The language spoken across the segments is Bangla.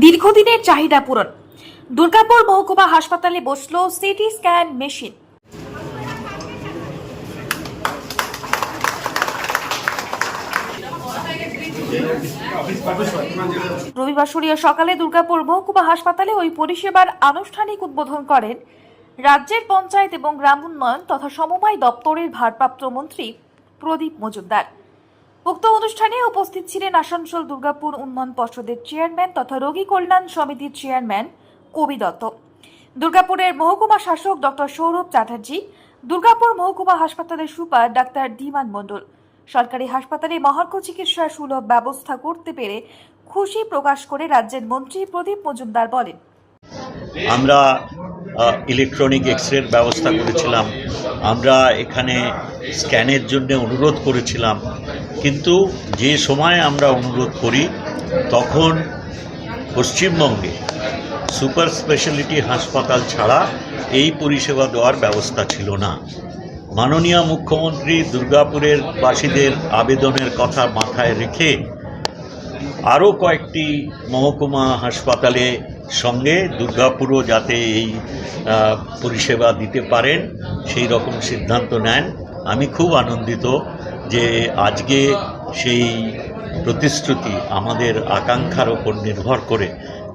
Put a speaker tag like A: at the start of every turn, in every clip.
A: দীর্ঘদিনের চাহিদা পূরণ। দুর্গাপুর মহকুমা হাসপাতালে বসল সিটি স্ক্যান মেশিন। রবিবার সকালে দুর্গাপুর মহকুমা হাসপাতালে ওই পরিষেবার আনুষ্ঠানিক উদ্বোধন করেন রাজ্যের পঞ্চায়েত এবং গ্রাম উন্নয়ন তথা সমবায় দপ্তরের ভারপ্রাপ্ত মন্ত্রী প্রদীপ মজুমদার। উক্ত অনুষ্ঠানে উপস্থিত ছিলেন আসানসোল দুর্গাপুর উন্নয়ন পর্ষদের চেয়ারম্যান তথা রোগী কল্যাণ সমিতির চেয়ারম্যান কবি দত্ত। দুর্গাপুরের মহকুমা শাসক ডক্টর সৌরভ চ্যাটার্জি, দুর্গাপুর মহকুমা হাসপাতালের সুপার ডাক্তার ধীমান মণ্ডল। সরকারি হাসপাতালে মহার্ঘ চিকিৎসার সুলভ ব্যবস্থা করতে পেরে খুশি প্রকাশ করে রাজ্যের মন্ত্রী প্রদীপ মজুমদার বলেন।
B: আমরা ইলেকট্রনিক এক্স রের ব্যবস্থা করেছিলাম। আমরা এখানে স্ক্যানের জন্য অনুরোধ করেছিলাম। কিন্তু যে সময় আমরা অনুরোধ করি, তখন পশ্চিমবঙ্গে সুপার স্পেশালিটি হাসপাতাল ছাড়া এই পরিষেবা দেওয়ার ব্যবস্থা ছিল না। মাননীয় মুখ্যমন্ত্রী দুর্গাপুরের বাসীদের আবেদনের কথা মাথায় রেখে আরও কয়েকটি মহকুমা হাসপাতালে সঙ্গে দুর্গাপুরও যাতে এই পরিষেবা দিতে পারেন, সেই রকম সিদ্ধান্ত নেন। আমি খুব আনন্দিত যে আজকে সেই প্রতিশ্রুতি আমাদের আকাঙ্ক্ষার ওপর নির্ভর করে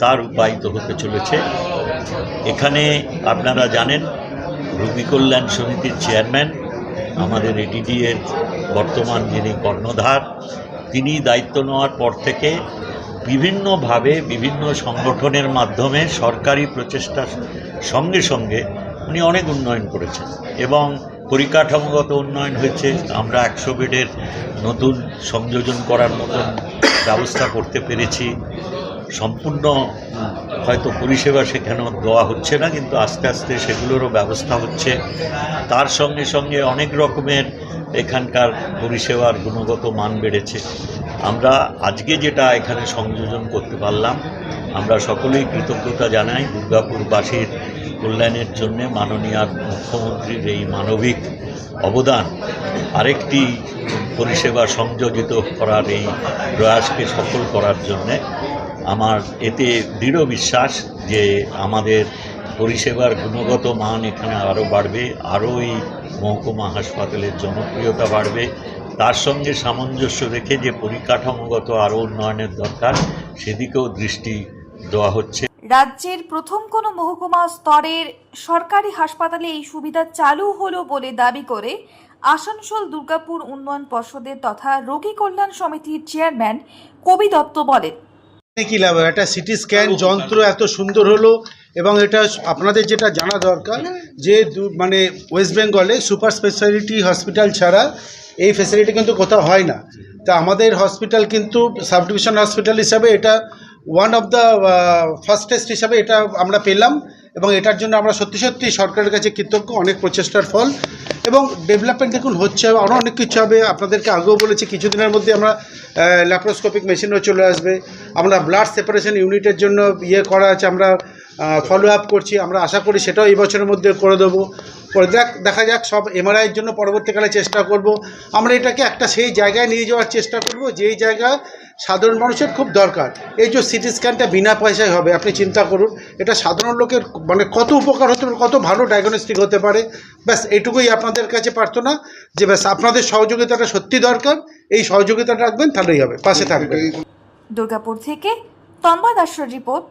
B: তার রূপায়িত হতে চলেছে। এখানে আপনারা জানেন রোগী কল্যাণ সমিতির চেয়ারম্যান, আমাদের এডিডি এর বর্তমান যিনি কর্ণধার তিনি দায়িত্ব নেওয়ার পর থেকে বিভিন্নভাবে বিভিন্ন সংগঠনের মাধ্যমে সরকারি প্রচেষ্টার সঙ্গে সঙ্গে উনি অনেক উন্নয়ন করেছেন। এবং পরিকাঠামোগত উন্নয়ন হয়েছে, আমরা একশো বেডের নতুন সংযোজন করার মতন ব্যবস্থা করতে পেরেছি। সম্পূর্ণ, হয়তো পরিষেবা সেখানেও দেওয়া হচ্ছে না, কিন্তু আস্তে আস্তে সেগুলোরও ব্যবস্থা হচ্ছে। তার সঙ্গে সঙ্গে অনেক রকমের এখানকার পরিষেবার গুণগত মান বেড়েছে। আমরা আজকে যেটা এখানে সংযোজন করতে পারলাম, আমরা সকলেই কৃতজ্ঞতা জানাই দুর্গাপুরবাসীর কল্যাণের জন্য মাননীয় মুখ্যমন্ত্রীর এই মানবিক অবদান। আরেকটি পরিষেবা সংযোজিত করার এই প্রয়াসকে সফল করার জন্যে আমার এতে দৃঢ় বিশ্বাস যে আমাদের পরিষেবার গুণগত মান এখানে আরও বাড়বে, আরও এই মহকুমা হাসপাতালের জনপ্রিয়তা বাড়বে। তার সঙ্গে সামঞ্জস্য রেখে যে পরিকাঠামোগত আরও উন্নয়নের দরকার সেদিকেও দৃষ্টি দেওয়া হচ্ছে।
A: রাজ্যের প্রথম কোনো মহকুমা স্তরের সরকারি হাসপাতালে এই সুবিধা চালু হলো বলে দাবি করে আসানসোল দুর্গাপুর উন্নয়ন পর্ষদের তথা রোগী কল্যাণ সমিতির চেয়ারম্যান কবি দত্ত বলেন।
C: কি লাভ? একটা সিটি স্ক্যান যন্ত্র এত সুন্দর হলো এবং এটা আপনাদের যেটা জানা দরকার যে মানে ওয়েস্ট বেঙ্গলে সুপার স্পেশালিটি হসপিটাল ছাড়া এই ফেসিলিটি কিন্তু কোথাও হয় না। তা আমাদের হসপিটাল কিন্তু সাব ডিভিশন হসপিটাল হিসাবে এটা ওয়ান অফ দ্য ফার্স্টেস্ট হিসাবে এটা আমরা পেলাম এবং এটার জন্য আমরা সত্যি সত্যি সরকারের কাছে কৃতজ্ঞ, অনেক প্রচেষ্টার ফল। এবং ডেভেলপমেন্ট দেখুন, হচ্ছে আরও অনেক কিছু হবে। আপনাদেরকে আগেও বলেছি, কিছুদিনের মধ্যে আমরা ল্যাপ্রোস্কোপিক মেশিনও চলে আসবে। আমরা ব্লাড সেপারেশন ইউনিটের জন্য ইয়ে করা আছে, আমরা ফলো আপ করছি, আমরা আশা করি সেটাও এই বছরের মধ্যে করে দেবো। করে দেখ, দেখা যাক, সব এমআরআইয়ের জন্য পরবর্তীকালে চেষ্টা করব। আমরা এটাকে একটা সেই জায়গায় নিয়ে যাওয়ার চেষ্টা করব, যেই জায়গা সাধারণ মানুষের খুব দরকার। এই যে সিটি স্ক্যানটা বিনা পয়সায় হবে, আপনি চিন্তা করুন, এটা সাধারণ লোকের মানে কত উপকার হতে পারে, কত ভালো ডায়াগনস্টিক হতে পারে, ব্যাস এটুকুই আপনাদের কাছে প্রার্থনা যে ব্যাস, আপনাদের সহযোগিতাটা সত্যি দরকার, এই সহযোগিতাটা রাখবেন, তাহলেই হবে, পাশে থাকবেন।
A: দুর্গাপুর থেকে তন্ময় দাসের report.